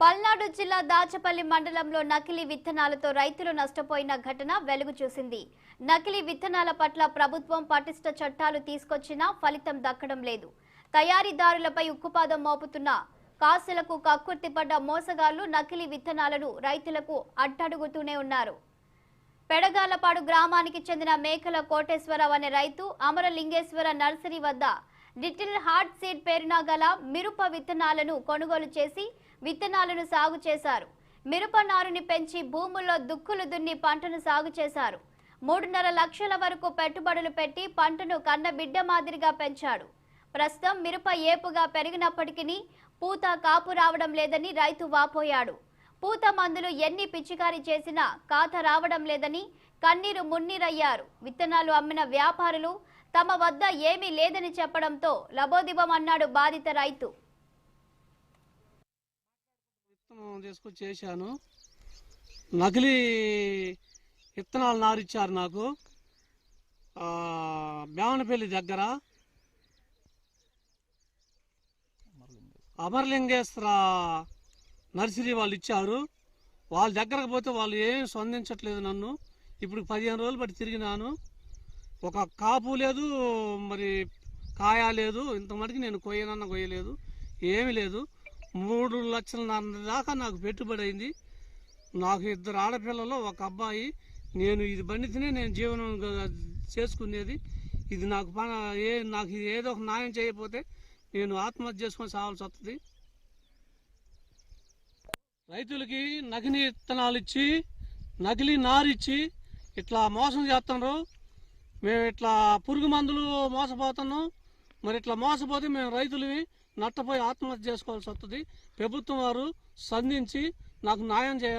పల్నాడు జిల్లా దాచపల్లి మండలంలో నకిలీ విత్తనాలతో రైతులు నష్టపోయిన ఘటన వెలుగు చూసింది. నకిలీ విత్తనాల పట్ల ప్రభుత్వం పటిష్ట చట్టాలు తీసుకొచ్చినా ఫలితం దక్కడం లేదు. తయారీదారులపై ఉక్కుపాదం మోపుతున్న కాసులకు కక్కుర్తిపడ్డ మోసగాళ్ళు నకిలీ విత్తనాలను రైతులకు అట్టడుగుతూనే ఉన్నారు. పెడగాలపాడు గ్రామానికి చెందిన మేకల కోటేశ్వరరావు అనే రైతు అమరలింగేశ్వర నర్సరీ వద్ద లిటిల్ హార్ట్ సీడ్ పేరున గల మిరప విత్తనాలను కొనుగోలు చేసి విత్తనాలను సాగు చేశారు. మిరప నారుని పెంచి భూముల్లో దుక్కులు దున్ని పంటను సాగు చేశారు. మూడున్నర లక్షల వరకు పెట్టుబడులు పెట్టి పంటను కన్న బిడ్డ మాదిరిగా పెంచాడు. ప్రస్తుతం మిరప ఏపుగా పెరిగినప్పటికీ పూత కాపు రావడం లేదని రైతు వాపోయాడు. పూత మందులు ఎన్ని పిచికారీ చేసినా కాత రావడం లేదని కన్నీరు మున్నీరయ్యారు. విత్తనాలు అమ్మిన వ్యాపారులు తమ వద్ద ఏమీ లేదని చెప్పడంతో లబోదిబం అన్నాడు బాధిత రైతు. విత్తనం తీసుకొచ్చి చేశాను నకిలీ విత్తనాలు నారిచ్చారు నాకు. ఆ, దగ్గర అమరలింగేశ్వర నర్సరీ వాళ్ళు ఇచ్చారు. వాళ్ళ దగ్గరకు పోతే వాళ్ళు ఏం స్పందించట్లేదు నన్ను. ఇప్పుడు పదిహేను రోజులు బట్టి తిరిగినాను. ఒక కాపు లేదు మరి కాయ లేదు ఇంత మటుకు నేను కొయ్యనన్న కొయ్యలేదు ఏమీ లేదు. మూడు లక్షల దాకా నాకు పెట్టుబడి అయింది. నాకు ఇద్దరు ఆడపిల్లలు ఒక అబ్బాయి. నేను ఇది పండితేనే నేను జీవనం చేసుకునేది. ఇది నాకు పన ఏ నాకు ఇది ఏదో ఒక న్యాయం చేయకపోతే నేను ఆత్మహత్య చేసుకొని సావాల్సి వస్తుంది రైతులకి నకిలీ విత్తనాలు ఇచ్చి నకిలీ నారిచ్చి ఇట్లా మోసం చేస్తున్నారు మేము ఇట్లా పురుగు మందులు మోసపోతున్నాం. మరి ఇట్లా మోసపోతే మేము రైతులవి నట్టపోయి ఆత్మహత్య చేసుకోవాల్సి వస్తుంది. ప్రభుత్వం వారు సంధించి నాకు న్యాయం చేయాలి